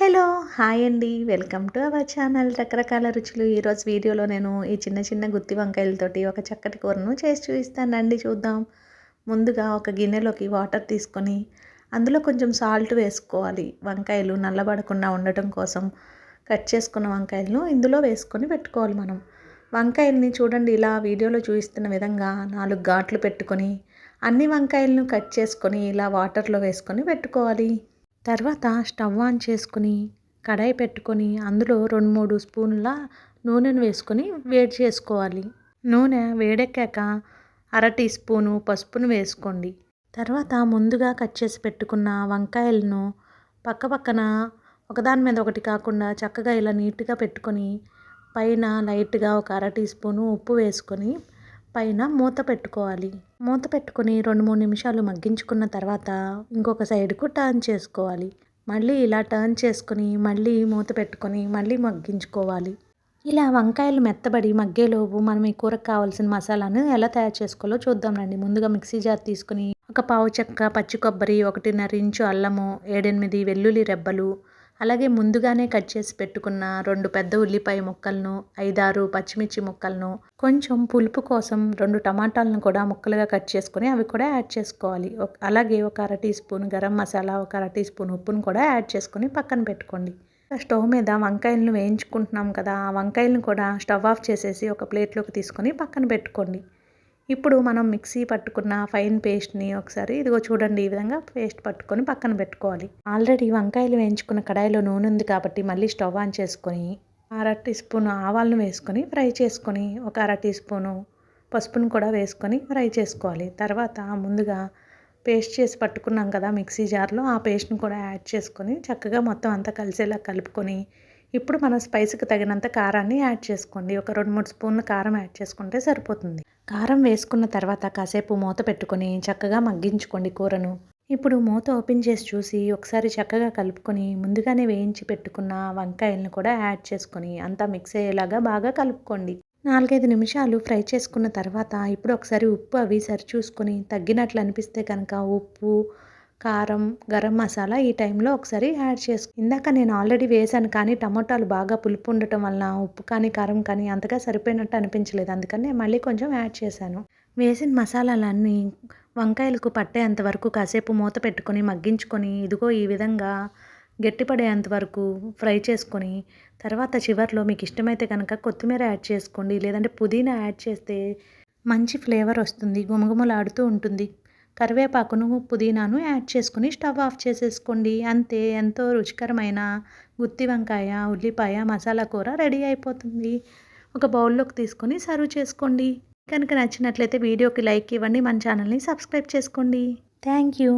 Hello hi అండి. Welcome to our channel. రకరకాల రుచులు. ఈరోజు వీడియోలో నేను ఈ చిన్న చిన్న గుత్తి వంకాయలతోటి ఒక చక్కటి కూరను చేసి చూపిస్తానండి. చూద్దాం. ముందుగా ఒక గిన్నెలోకి వాటర్ తీసుకొని అందులో కొంచెం సాల్ట్ వేసుకోవాలి. వంకాయలు నల్లబడకుండా ఉండటం కోసం కట్ చేసుకున్న వంకాయలను ఇందులో వేసుకొని పెట్టుకోవాలి మనం. వంకాయల్ని చూడండి ఇలా వీడియోలో చూపిస్తున్న విధంగా నాలుగు ఘాట్లు పెట్టుకొని అన్ని వంకాయలను కట్ చేసుకొని ఇలా వాటర్లో వేసుకొని పెట్టుకోవాలి. తర్వాత స్టవ్ ఆన్ చేసుకుని కడాయి పెట్టుకొని అందులో రెండు మూడు స్పూన్ల నూనెను వేసుకొని వేడి చేసుకోవాలి. నూనె వేడెక్కాక అర టీ స్పూను పసుపును వేసుకోండి. తర్వాత ముందుగా కట్ చేసి పెట్టుకున్న వంకాయలను పక్క పక్కన ఒకదాని మీద ఒకటి కాకుండా చక్కగా ఇలా నీట్గా పెట్టుకొని పైన లైట్గా ఒక అర టీ స్పూను ఉప్పు వేసుకొని పైన మూత పెట్టుకోవాలి. మూత పెట్టుకొని రెండు మూడు నిమిషాలు మగ్గించుకున్న తర్వాత ఇంకొక సైడ్కు టర్న్ చేసుకోవాలి. మళ్ళీ ఇలా టర్న్ చేసుకొని మళ్ళీ మూత పెట్టుకొని మళ్ళీ మగ్గించుకోవాలి. ఇలా వంకాయలు మెత్తబడి మగ్గేలోపు మనం ఈ కూరకు కావాల్సిన మసాలాను ఎలా తయారు చేసుకోవాలో చూద్దాం రండి. ముందుగా మిక్సీ జార్ తీసుకుని ఒక పావు చెక్క పచ్చి కొబ్బరి ఒకటిన్నర ఇంచు అల్లము ఏడెనిమిది వెల్లుల్లి రెబ్బలు అలాగే ముందుగానే కట్ చేసి పెట్టుకున్న రెండు పెద్ద ఉల్లిపాయ ముక్కలను ఐదారు పచ్చిమిర్చి ముక్కలను కొంచెం పులుపు కోసం రెండు టమాటాలను కూడా ముక్కలుగా కట్ చేసుకొని అవి కూడా యాడ్ చేసుకోవాలి. అలాగే ఒక అర టీ స్పూన్ గరం మసాలా ఒక అర టీ స్పూన్ ఉప్పును కూడా యాడ్ చేసుకొని పక్కన పెట్టుకోండి. స్టవ్ మీద వంకాయలను వేయించుకుంటున్నాం కదా ఆ వంకాయలను కూడా స్టవ్ ఆఫ్ చేసేసి ఒక ప్లేట్లోకి తీసుకొని పక్కన పెట్టుకోండి. ఇప్పుడు మనం మిక్సీ పట్టుకున్న ఫైన్ పేస్ట్ని ఒకసారి ఇదిగో చూడండి ఈ విధంగా పేస్ట్ పట్టుకొని పక్కన పెట్టుకోవాలి. ఆల్రెడీ వంకాయలు వేయించుకున్న కడాయిలో నూనె ఉంది కాబట్టి మళ్ళీ స్టవ్ ఆన్ చేసుకొని అర టీ స్పూన్ ఆవాలను వేసుకొని ఫ్రై చేసుకొని ఒక అర టీ స్పూను పసుపును కూడా వేసుకొని ఫ్రై చేసుకోవాలి. తర్వాత ముందుగా పేస్ట్ చేసి పట్టుకున్నాం కదా మిక్సీ జార్లో ఆ పేస్ట్ని కూడా యాడ్ చేసుకొని చక్కగా మొత్తం అంతా కలిసేలా కలుపుకొని ఇప్పుడు మన స్పైస్కి తగినంత కారాన్ని యాడ్ చేసుకోండి. ఒక రెండు మూడు స్పూన్లు కారం యాడ్ చేసుకుంటే సరిపోతుంది. కారం వేసుకున్న తర్వాత కాసేపు మూత పెట్టుకొని చక్కగా మగ్గించుకోండి కూరను. ఇప్పుడు మూత ఓపెన్ చేసి చూసి ఒకసారి చక్కగా కలుపుకొని ముందుగానే వేయించి పెట్టుకున్న వంకాయలను కూడా యాడ్ చేసుకొని అంతా మిక్స్ అయ్యేలాగా బాగా కలుపుకోండి. నాలుగైదు నిమిషాలు ఫ్రై చేసుకున్న తర్వాత ఇప్పుడు ఒకసారి ఉప్పు అవి సరి చూసుకొని తగ్గినట్లు అనిపిస్తే కనుక ఉప్పు కారం గరం మసాలా ఈ టైంలో ఒకసారి యాడ్ చేసుకు. ఇందాక నేను ఆల్రెడీ వేసాను కానీ టమోటాలు బాగా పులుపు ఉండటం వలన ఉప్పు కానీ కారం కానీ అంతగా సరిపోయినట్టు అనిపించలేదు. అందుకని మళ్ళీ కొంచెం యాడ్ చేశాను. వేసిన మసాలాలన్నీ వంకాయలకు పట్టేంత వరకు కాసేపు మూత పెట్టుకొని మగ్గించుకొని ఇదిగో ఈ విధంగా గట్టిపడేంత వరకు ఫ్రై చేసుకొని తర్వాత చివరిలో మీకు ఇష్టమైతే కనుక కొత్తిమీర యాడ్ చేసుకోండి. లేదంటే పుదీనా యాడ్ చేస్తే మంచి ఫ్లేవర్ వస్తుంది. గుమగుమలాడుతూ ఉంటుంది. కరివేపాకును పుదీనాను యాడ్ చేసుకుని స్టవ్ ఆఫ్ చేసేసుకోండి. అంతే ఎంతో రుచికరమైన గుత్తి వంకాయ ఉల్లిపాయ మసాలా కూర రెడీ అయిపోతుంది. ఒక బౌల్లోకి తీసుకొని సర్వ్ చేసుకోండి. కనుక నచ్చినట్లయితే వీడియోకి లైక్ ఇవ్వండి మన ఛానల్ని సబ్స్క్రైబ్ చేసుకోండి. Thank you.